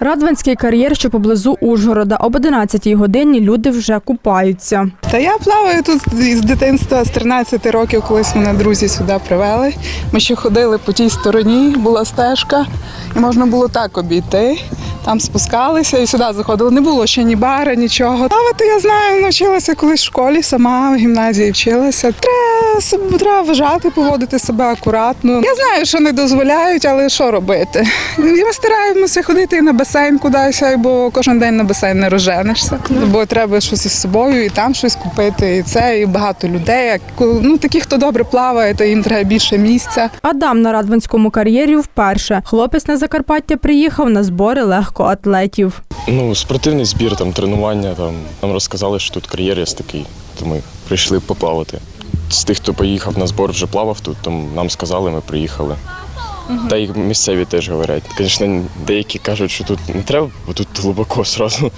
Радванський кар'єр, що поблизу Ужгорода. Об 11-й годині люди вже купаються. Та я плаваю тут з дитинства, з 13 років, колись мене друзі сюди привели. Ми ще ходили по тій стороні, була стежка, і можна було так обійти. Там спускалися і сюди заходили. Не було ще ні бара, нічого. Плавати я знаю, навчилася колись в школі, сама в гімназії вчилася. Треба, треба вважати, поводити себе акуратно. Я знаю, що не дозволяють, але що робити? Ми стараємося ходити і на басейн кудись, бо кожен день на басейн не розженешся. Бо треба щось із собою, і там щось купити, і це, і багато людей. Ну, такі, хто добре плаває, то їм треба більше місця. Адам на Радванському кар'єрі вперше. Хлопець на Закарпаття приїхав на збори легкоатлетів. Ну, спортивний збір, там тренування. Там нам розказали, що тут кар'єр є такий, то ми прийшли поплавати. З тих, хто поїхав на збор, вже плавав тут, то нам сказали, ми приїхали. Та й місцеві теж говорять. Звісно, деякі кажуть, що тут не треба, бо тут глибоко зразу.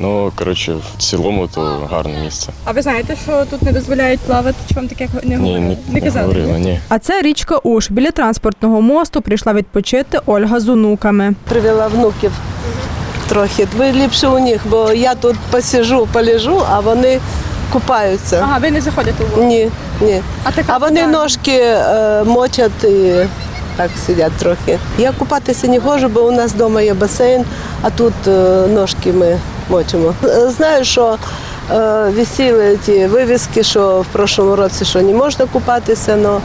Ну, коротше, в цілому то гарне місце. А ви знаєте, що тут не дозволяють плавати? Чи вам таке не Ні, говорили? не, не казали? говорили, ні. А це річка Уж. Біля транспортного мосту прийшла відпочити Ольга з онуками. привела внуків трохи. Ви ліпше у них, бо я тут посижу, полежу, а вони купаються. Ага, ви не заходите у воду. Ні, ні. А така А вони вода? ножки е, мочать і так сидять трохи. Я купатися не ходжу, бо у нас вдома є басейн, а тут е, ножки ми мочимо. Е, Знаю, що е, висіли ті вивіски, що в прошлому році що не можна купатися, але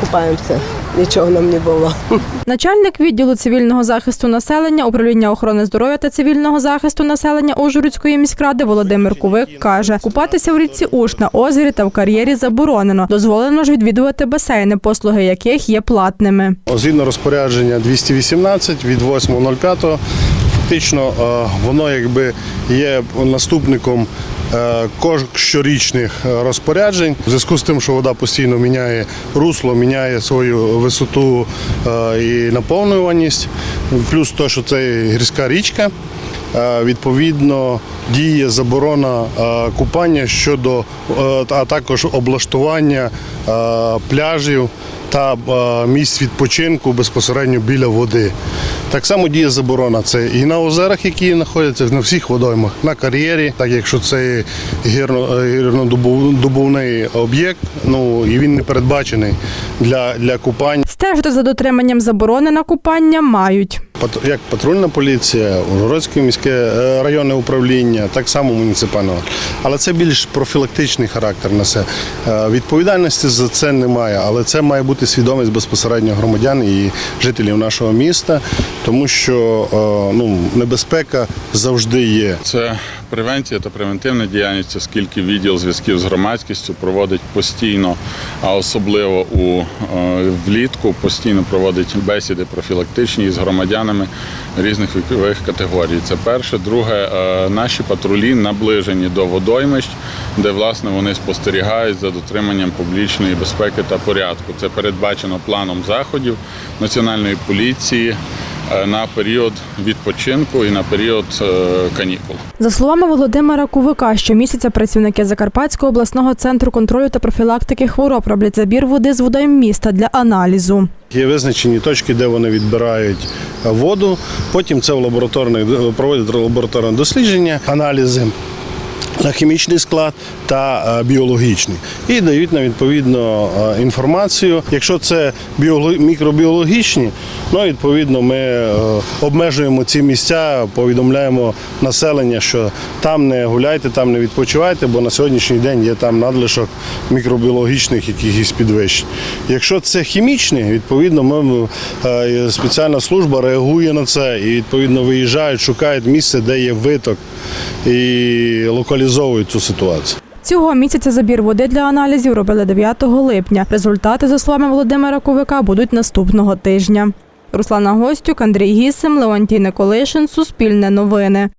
купаємося. Нічого нам не було. Начальник відділу цивільного захисту населення, управління охорони здоров'я та цивільного захисту населення Ужгородської міськради Володимир Кувик каже, купатися в річці Уж на озері та в кар'єрі заборонено. Дозволено ж відвідувати басейни, послуги яких є платними. Згідно розпорядження 218 від 8.05, фактично е, воно якби є наступником щорічних е, розпоряджень. В зв'язку з тим, що вода постійно міняє русло, міняє свою висоту е, і наповнюваність, плюс те, що це гірська річка. Е, Відповідно, діє заборона е, купання щодо, е, а також облаштування пляжів та місць відпочинку безпосередньо біля води. Так само діє заборона це і на озерах, які знаходяться на всіх водоймах, на кар'єрі, так якщо це гірно, гірнодобувний об'єкт, ну і він не передбачений для, для купань. Стежити за дотриманням заборони на купання мають. Як патрульна поліція, Ужгородське міське е, районне управління, так само муніципальне. Але це більш профілактичний характер несе. Е, Відповідальності за це немає, але це має бути свідомість безпосередньо громадян і жителів нашого міста, тому що е, ну, небезпека завжди є. Це превенція та превентивна діяльність, оскільки відділ зв'язків з громадськістю проводить постійно, а особливо у влітку постійно проводить бесіди профілактичні з громадянами різних вікових категорій. Це перше. Друге, е, наші патрулі наближені до водоймищ, де власне вони спостерігають за дотриманням публічної безпеки та порядку. Це передбачено планом заходів національної поліції е, на період відпочинку і на період е, канікул. За словами Володимира Кувика, щомісяця працівники Закарпатського обласного центру контролю та профілактики хвороб роблять забір води з водойм міста для аналізу. Є визначені точки, де вони відбирають воду. Потім це в лабораторних проводять лабораторне дослідження, аналізи. На хімічний склад та е, біологічний і дають нам відповідно е, інформацію. Якщо це біоло- мікробіологічні, ну відповідно ми е, обмежуємо ці місця, повідомляємо населення, що там не гуляйте, там не відпочивайте, бо на сьогоднішній день є там надлишок мікробіологічних якихось підвищень. Якщо це хімічні, відповідно, ми спеціальна служба реагує на це і відповідно виїжджають, шукають місце, де є виток і локалізовують цю ситуацію. Цього місяця забір води для аналізів робили 9 липня. Результати, за словами Володимира Ковика, будуть наступного тижня. Руслана Гостюк, Андрій Гісим, Леонтій Николишин, Суспільне новини.